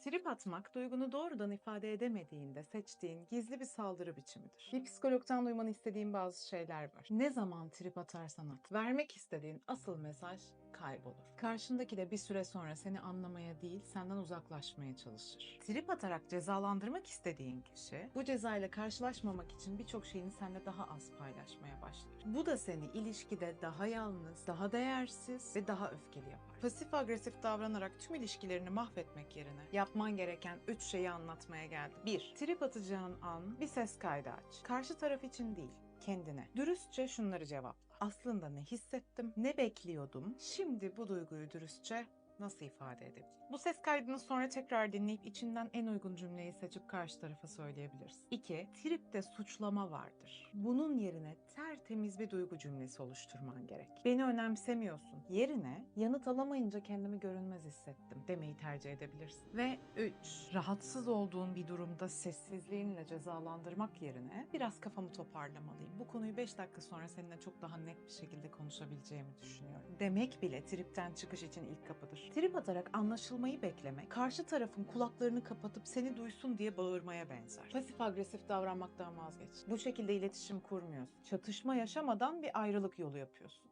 Trip atmak, duygunu doğrudan ifade edemediğinde seçtiğin gizli bir saldırı biçimidir. Bir psikologtan duymanı istediğim bazı şeyler var. Ne zaman trip atarsan at, vermek istediğin asıl mesaj kaybolur. Karşındaki de bir süre sonra seni anlamaya değil, senden uzaklaşmaya çalışır. Trip atarak cezalandırmak istediğin kişi, bu cezayla karşılaşmamak için birçok şeyini seninle daha az paylaşmaya başlar. Bu da seni ilişkide daha yalnız, daha değersiz ve daha öfkeli yapar. Pasif agresif davranarak tüm ilişkilerini mahvetmek yerine yapman gereken 3 şeyi anlatmaya geldim. 1. Trip atacağın an bir ses kaydı aç. Karşı taraf için değil, kendine. Dürüstçe şunları cevapla. Aslında ne hissettim, ne bekliyordum, şimdi bu duyguyu dürüstçe nasıl ifade edebilirim? Bu ses kaydını sonra tekrar dinleyip içinden en uygun cümleyi seçip karşı tarafa söyleyebilirsin. 2. Tripte suçlama vardır. Bunun yerine tertemiz bir duygu cümlesi oluşturman gerek. Beni önemsemiyorsun. Yerine yanıt alamayınca kendimi görünmez hissettim demeyi tercih edebilirsin. Ve 3. Rahatsız olduğun bir durumda sessizliğinle cezalandırmak yerine biraz kafamı toparlamalıyım. Bu konuyu 5 dakika sonra seninle çok daha net bir şekilde konuşabileceğimi düşünüyorum. Demek bile tripten çıkış için ilk kapıdır. Trip atarak anlaşılmayı bekleme, karşı tarafın kulaklarını kapatıp seni duysun diye bağırmaya benzer. Pasif agresif davranmaktan vazgeç. Bu şekilde iletişim kurmuyorsun. Çatışma yaşamadan bir ayrılık yolu yapıyorsun.